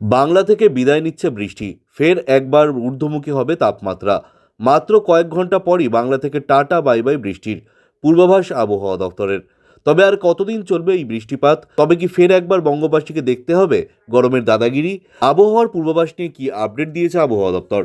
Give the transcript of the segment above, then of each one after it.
বাংলা থেকে বিদায় নিচ্ছে বৃষ্টি। ফের একবার ঊর্ধ্বমুখী হবে তাপমাত্রা। মাত্র কয়েক ঘণ্টা পরই বাংলা থেকে টাটা, বাই বাই বৃষ্টির পূর্বাভাস আবহাওয়া দপ্তরের। তবে আর কতদিন চলবে এই বৃষ্টিপাত? তবে কি ফের একবার বঙ্গবাসীকে দেখতে হবে গরমের দাদাগিরি? আবহাওয়ার পূর্বাভাস নিয়ে কি আপডেট দিয়েছে আবহাওয়া দপ্তর?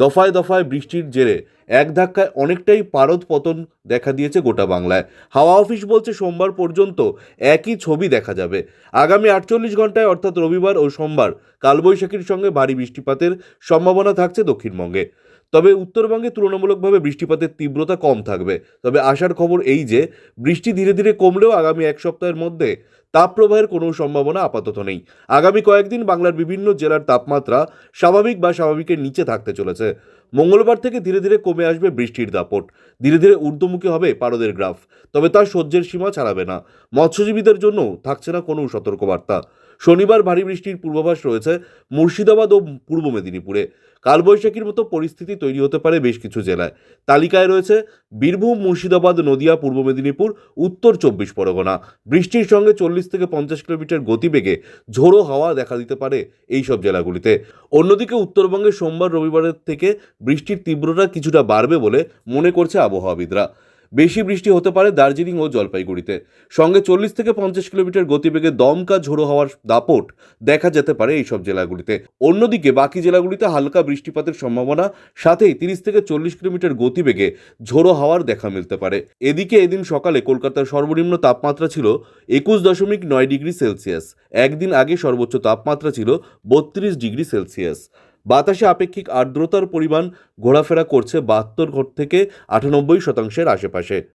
দফায় দফায় বৃষ্টির জেরে এক ধাক্কায় অনেকটাই পারদ পতন দেখা দিয়েছে গোটা বাংলায়। হাওয়া অফিস বলছে সোমবার পর্যন্ত একই ছবি দেখা যাবে। আগামী আটচল্লিশ ঘন্টায় অর্থাৎ রবিবার ও সোমবার কালবৈশাখীর সঙ্গে ভারী বৃষ্টিপাতের সম্ভাবনা থাকছে দক্ষিণবঙ্গে। তবে উত্তরবঙ্গে তুলনামূলকভাবে বৃষ্টিপাতের তীব্রতা কম থাকবে। তবে আসার খবর এই যে, বৃষ্টি ধীরে ধীরে কমলেও আগামী এক সপ্তাহের মধ্যে তাপপ্রবাহের কোনো সম্ভাবনা আপাতত নেই। আগামী কয়েকদিন বাংলার বিভিন্ন জেলার তাপমাত্রা স্বাভাবিক বা স্বাভাবিকের নিচে থাকতে চলেছে। মঙ্গলবার থেকে ধীরে ধীরে কমে আসবে বৃষ্টির দাপট। ধীরে ধীরে ঊর্ধ্বমুখী হবে পারদের গ্রাফ। তবে তার সহ্যের সীমা ছাড়াবে না। মৎস্যজীবীদের জন্য থাকছে না কোনো সতর্কবার্তা। শনিবার ভারী বৃষ্টির পূর্বাভাস রয়েছে মুর্শিদাবাদ ও পূর্ব মেদিনীপুরে। কালবৈশাখীর মতো পরিস্থিতি তৈরি হতে পারে বেশ কিছু জেলায়। তালিকায় রয়েছে বীরভূম, মুর্শিদাবাদ, নদিয়া, পূর্ব মেদিনীপুর, উত্তর চব্বিশ পরগনা। বৃষ্টির সঙ্গে চল্লিশ থেকে পঞ্চাশ কিলোমিটার গতিবেগে ঝোড়ো হাওয়া দেখা দিতে পারে এই সব জেলাগুলিতে। অন্যদিকে উত্তরবঙ্গে সোমবার রবিবারের থেকে বৃষ্টির তীব্রতা কিছুটা বাড়বে বলে মনে করছে আবহাওয়াবিদরা। বেশি বৃষ্টি হতে পারে দার্জিলিং ও জলপাইগুড়িতে। সঙ্গে চল্লিশ থেকে পঞ্চাশ কিলোমিটার গতিবেগে দমকা ঝোড়ো হওয়ার দাপট দেখা যেতে পারে এইসব জেলাগুলিতে। অন্যদিকে বাকি জেলাগুলিতে হালকা বৃষ্টিপাতের সম্ভাবনা, সাথেই তিরিশ থেকে চল্লিশ কিলোমিটার গতিবেগে ঝোড়ো হাওয়ার দেখা মিলতে পারে। এদিকে এদিন সকালে কলকাতার সর্বনিম্ন তাপমাত্রা ছিল একুশ দশমিক নয় ডিগ্রি সেলসিয়াস। একদিন আগে সর্বোচ্চ তাপমাত্রা ছিল বত্রিশ ডিগ্রি সেলসিয়াস। বাতাসে আপেক্ষিক আর্দ্রতার পরিমাণ ঘোরাফেরা করছে বাহাত্তর থেকে আটানব্বই শতাংশের আশেপাশে।